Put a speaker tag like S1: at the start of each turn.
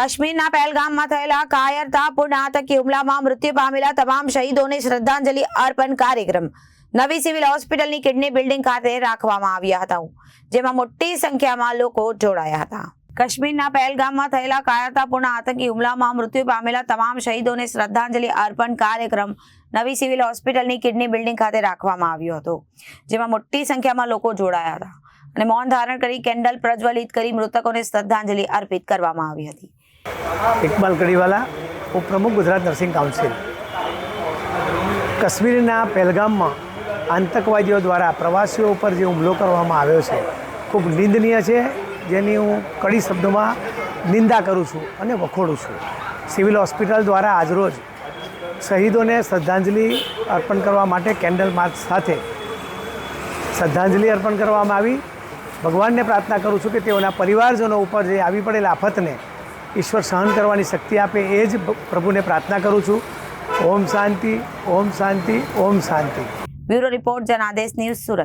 S1: કાશ્મીરના પહેલગામમાં થયેલા કાયરતાપૂર્ણ આતંકી હુમલામાં મૃત્યુ પામેલા તમામ શહીદોને શ્રદ્ધાંજલિ અર્પણ કાર્યક્રમ. નવી સિવિલ હોસ્પિટલની કિડની બિલ્ડિંગ ખાતે રાખવામાં આવ્યા હતા. જેમાં મોટી સંખ્યામાં લોકો જોડાયા હતા. કાશ્મીરના પહેલગામમાં થયેલા કાયરતાપૂર્ણ આતંકી હુમલામાં મૃત્યુ પામેલા તમામ શહીદોને શ્રદ્ધાંજલિ અર્પણ કાર્યક્રમ નવી સિવિલ હોસ્પિટલની કિડની બિલ્ડિંગ ખાતે રાખવામાં આવ્યો હતો. જેમાં મોટી સંખ્યામાં લોકો જોડાયા હતા. અને મૌન ધારણ કરી કેન્ડલ પ્રજ્વલિત કરી મૃતકોને શ્રદ્ધાંજલિ અર્પિત કરવામાં આવી હતી.
S2: ઇકબાલ કડીવાલા, ઉપપ્રમુખ ગુજરાત નર્સિંગ કાઉન્સિલ. કાશ્મીરના પહેલગામમાં આતંકવાદીઓ દ્વારા પ્રવાસીઓ ઉપર જે હુમલો કરવામાં આવ્યો છે, ખૂબ નિંદનીય છે. જેની હું કડી શબ્દોમાં નિંદા કરું છું અને વખોડું છું. સિવિલ હોસ્પિટલ દ્વારા આજરોજ શહીદોને શ્રદ્ધાંજલિ અર્પણ કરવા માટે કેન્ડલ માર્ચ સાથે શ્રદ્ધાંજલિ અર્પણ કરવામાં આવી. ભગવાનને પ્રાર્થના કરું છું કે તેઓના પરિવારજનો ઉપર જે આવી પડેલ આફતને ઈશ્વર સહન કરવાની શક્તિ આપે એ જ પ્રભુને પ્રાર્થના કરું છું. ઓમ શાંતિ ઓમ શાંતિ ઓમ શાંતિ.
S1: Bureau report Janadesh news Surat.